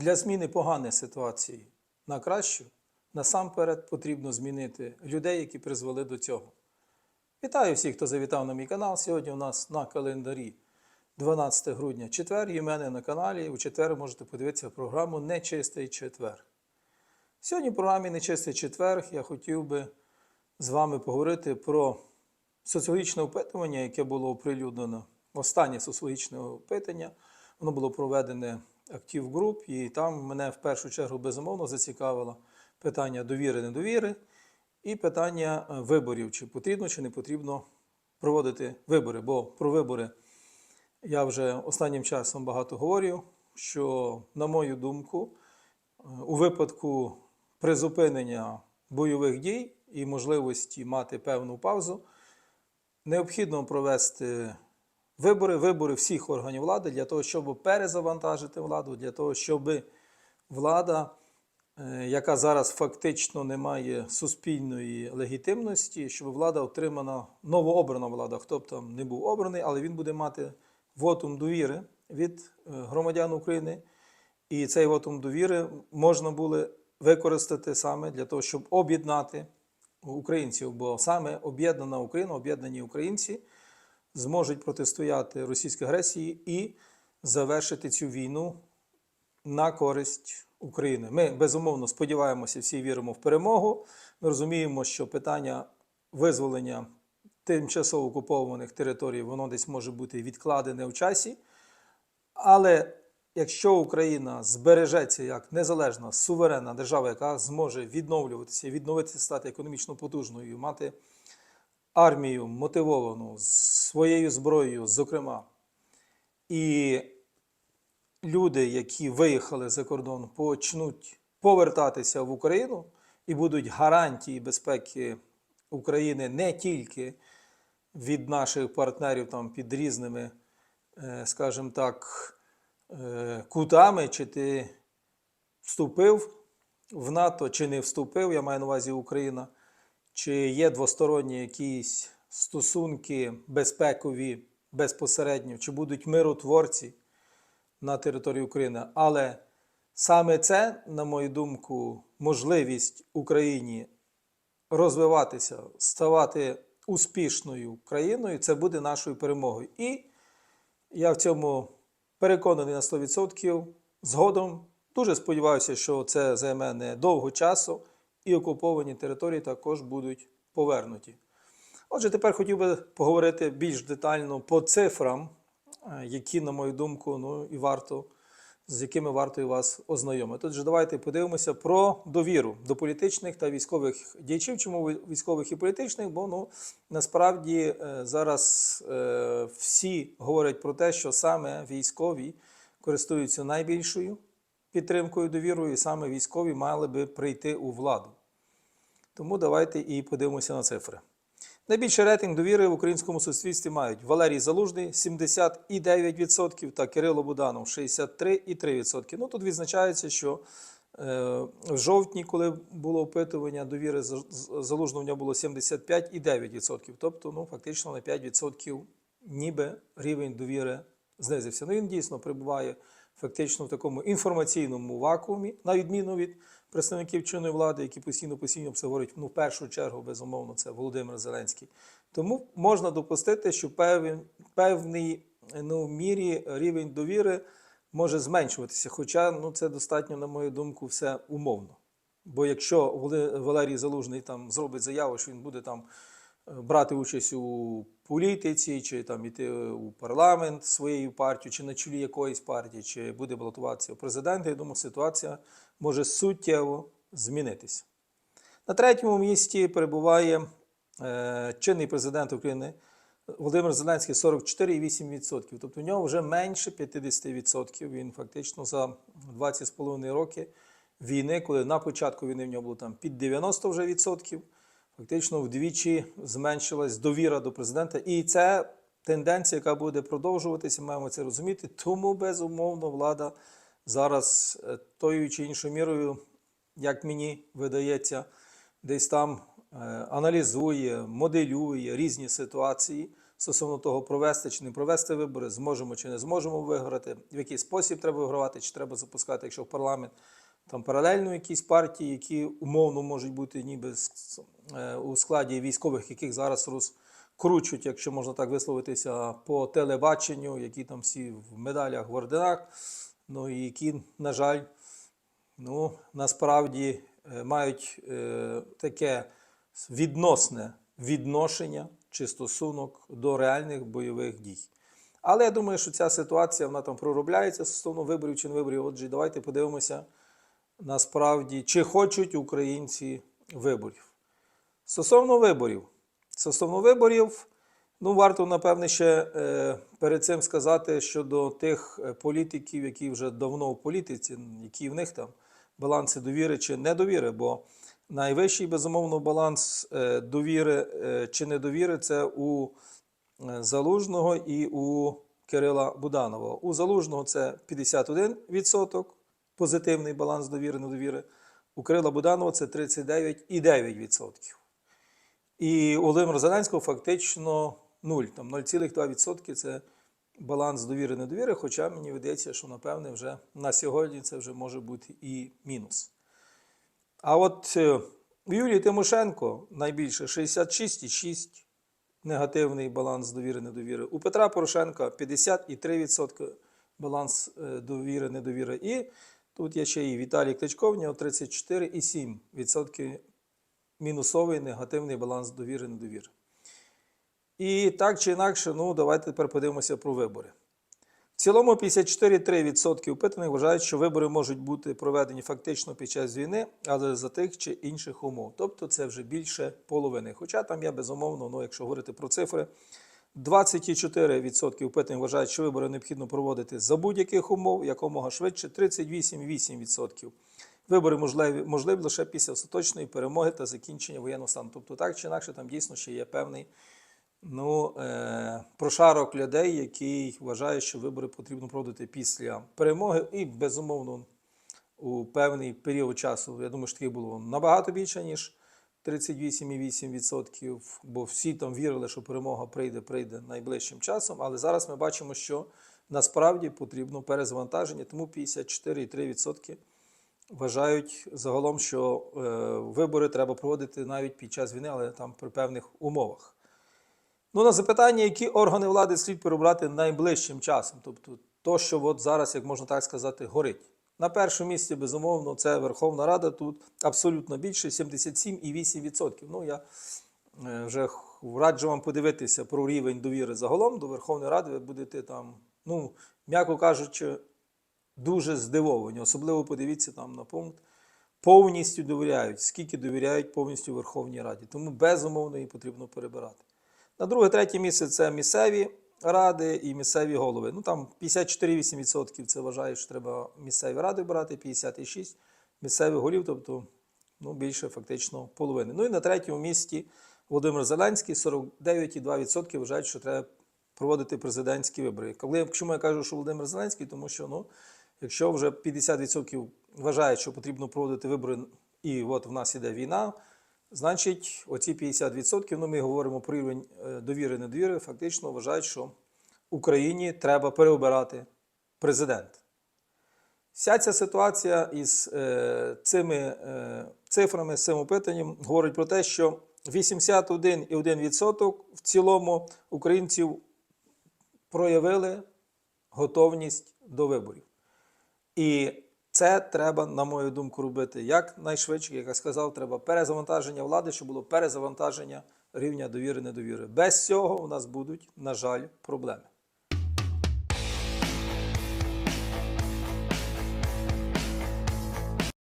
Для зміни поганої ситуації на кращу насамперед потрібно змінити людей, які призвели до цього. Вітаю всіх, хто завітав на мій канал. Сьогодні у нас на календарі 12 грудня четвер. І в мене на каналі. У четвер можете подивитися програму Нечистий четвер. Сьогодні в програмі Нечистий четвер я хотів би з вами поговорити про соціологічне опитування, яке було оприлюднено. Останнє соціологічне опитання. Воно було проведене Active Group, і там мене в першу чергу безумовно зацікавило питання довіри, недовіри і питання е, виборів, чи потрібно, чи не потрібно проводити вибори. Бо про вибори я вже останнім часом багато говорю, що, на мою думку, е, у випадку призупинення бойових дій і можливості мати певну паузу, необхідно провести вибори, вибори всіх органів влади для того, щоб перезавантажити владу, для того, щоб влада, е, яка зараз фактично не має суспільної легітимності, щоб влада отримана, новообрана влада, хто б там не був обраний, але він буде мати вотум довіри від е, громадян України. І цей вотум довіри можна було використати саме для того, щоб об'єднати українців, бо саме об'єднана Україна, об'єднані українці зможуть протистояти російській агресії і завершити цю війну на користь України. Ми безумовно сподіваємося, всі віримо в перемогу. Ми розуміємо, що питання визволення тимчасово окупованих територій воно десь може бути відкладене в часі. Але якщо Україна збережеться як незалежна суверенна держава, яка зможе відновлюватися, відновитися, стати економічно потужною, мати армію мотивовану своєю зброєю, зокрема, і люди, які виїхали за кордон, почнуть повертатися в Україну і будуть гарантії безпеки України не тільки від наших партнерів там під різними, е, скажімо так, е, кутами, чи ти вступив в НАТО, чи не вступив, я маю на увазі Україна, чи є двосторонні якісь стосунки безпекові безпосередньо, чи будуть миротворці на території України. Але саме це, на мою думку, можливість Україні розвиватися, ставати успішною країною, це буде нашою перемогою. І я в цьому переконаний на 100%. Згодом дуже сподіваюся, що це займе не довго часу, і окуповані території також будуть повернуті. Отже, тепер хотів би поговорити більш детально по цифрам, е, які, на мою думку, ну і варто, з якими варто і вас ознайомити. Отже, давайте подивимося про довіру до політичних та військових діячів. Чому військових і політичних? Бо ну насправді е, зараз е, всі говорять про те, що саме військові користуються найбільшою підтримкою довірою, і саме військові мали би прийти у владу. Тому давайте і подивимося на цифри. Найбільший рейтинг довіри в українському суспільстві мають Валерій Залужний 79% та Кирило Буданов 63,3%. Ну тут відзначається, що е, в жовтні, коли було опитування довіри Залужного, в нього було 75,9%. Тобто, ну фактично на 5% ніби рівень довіри знизився. Ну він дійсно перебуває фактично в такому інформаційному вакуумі, на відміну від представників чинної влади, які постійно постійно це говорять, ну в першу чергу, безумовно, це Володимир Зеленський. Тому можна допустити, що певний, певний ну, в мірі рівень довіри може зменшуватися. Хоча ну, це достатньо, на мою думку, все умовно. Бо якщо Валерій Залужний там зробить заяву, що він буде там брати участь у політиці, чи там іти у парламент своєю партією, чи на чолі якоїсь партії, чи буде балотуватися в президенти, я думаю, ситуація може суттєво змінитися. На третьому місці перебуває е, чинний президент України Володимир Зеленський 44,8%. Тобто в нього вже менше 50%. Він фактично за 20,5 роки війни, коли на початку війни в нього було там під 90 вже відсотків, фактично вдвічі зменшилась довіра до президента. І це тенденція, яка буде продовжуватися, маємо це розуміти. Тому, безумовно, влада зараз е, тою чи іншою мірою, як мені видається, десь там е, аналізує, моделює різні ситуації стосовно того, провести чи не провести вибори, зможемо чи не зможемо виграти, в який спосіб треба вигравати, чи треба запускати, якщо в парламент там паралельно якісь партії, які умовно можуть бути ніби е, у складі військових, яких зараз розкручують, якщо можна так висловитися, по телебаченню, які там всі в медалях, в орденах, ну і які, на жаль, ну, насправді е, мають е, таке відносне відношення чи стосунок до реальних бойових дій. Але я думаю, що ця ситуація вона там проробляється стосовно виборів чи не виборів. Отже, давайте подивимося насправді, чи хочуть українці виборів. Стосовно виборів. Стосовно виборів, ну варто, напевне, ще е, перед цим сказати щодо тих е, політиків, які вже давно в політиці, які в них там баланси довіри чи недовіри, бо найвищий, безумовно, баланс е, довіри е, чи недовіри це у е, Залужного і у Кирила Буданова. У Залужного це 51% позитивний баланс довіри недовіри. У Кирила Буданова це 39,9%. І у Володимира Зеленського фактично 0, там 0,2% це баланс довіри недовіри, хоча мені видається, що напевне вже на сьогодні це вже може бути і мінус. А от е, у Юлії Тимошенко найбільше 66,6 негативний баланс довіри недовіри. У Петра Порошенка 50,3% баланс е, довіри недовіри. І тут є ще і Віталій Кличко, в нього 34,7% мінусовий негативний баланс довіри недовіри. І так чи інакше, ну давайте тепер подивимося про вибори. В цілому 54,3% опитаних вважають, що вибори можуть бути проведені фактично під час війни, але за тих чи інших умов. Тобто це вже більше половини. Хоча там є безумовно, ну якщо говорити про цифри, 24% опитаних вважають, що вибори необхідно проводити за будь-яких умов, якомога швидше 38,8%. Вибори можливі, можливі лише після остаточної перемоги та закінчення воєнного стану. Тобто так чи інакше там дійсно ще є певний ну, е, прошарок людей, який вважає, що вибори потрібно проводити після перемоги, і безумовно у певний період часу. Я думаю, що таких було набагато більше, ніж 38,8%, бо всі там вірили, що перемога прийде, прийде найближчим часом. Але зараз ми бачимо, що насправді потрібно перезавантаження, тому 54,3% вважають загалом, що е, вибори треба проводити навіть під час війни, але там при певних умовах. Ну, на запитання, які органи влади слід перебрати найближчим часом, тобто то, що от зараз, як можна так сказати, горить. На першому місці, безумовно, це Верховна Рада. Тут абсолютно більше 77,8%. Ну, я е, вже раджу вам подивитися про рівень довіри загалом до Верховної Ради. Ви будете там, ну, м'яко кажучи, дуже здивовані. Особливо подивіться там на пункт. Повністю довіряють, скільки довіряють повністю Верховній Раді. Тому безумовно її потрібно перебирати. На друге, третє місце це місцеві ради і місцеві голови. Ну там 54,8% це вважає, що треба місцеві ради брати, 56 місцевих голів, тобто ну, більше фактично половини. Ну і на третьому місці Володимир Зеленський 49,2% вважають, що треба проводити президентські вибори. Коли чому я кажу, що Володимир Зеленський, тому що ну, якщо вже 50% вважають, що потрібно проводити вибори, і от в нас іде війна. Значить, оці 50%, ну ми говоримо про рівень е, довіри недовіри, фактично вважають, що Україні треба переобирати президент. Вся ця ситуація із е, цими е, цифрами, з цим опитанням говорить про те, що 81,1% в цілому українців проявили готовність до виборів. І це треба, на мою думку, робити якнайшвидше. Як я сказав, треба перезавантаження влади, щоб було перезавантаження рівня довіри недовіри. Без цього у нас будуть, на жаль, проблеми.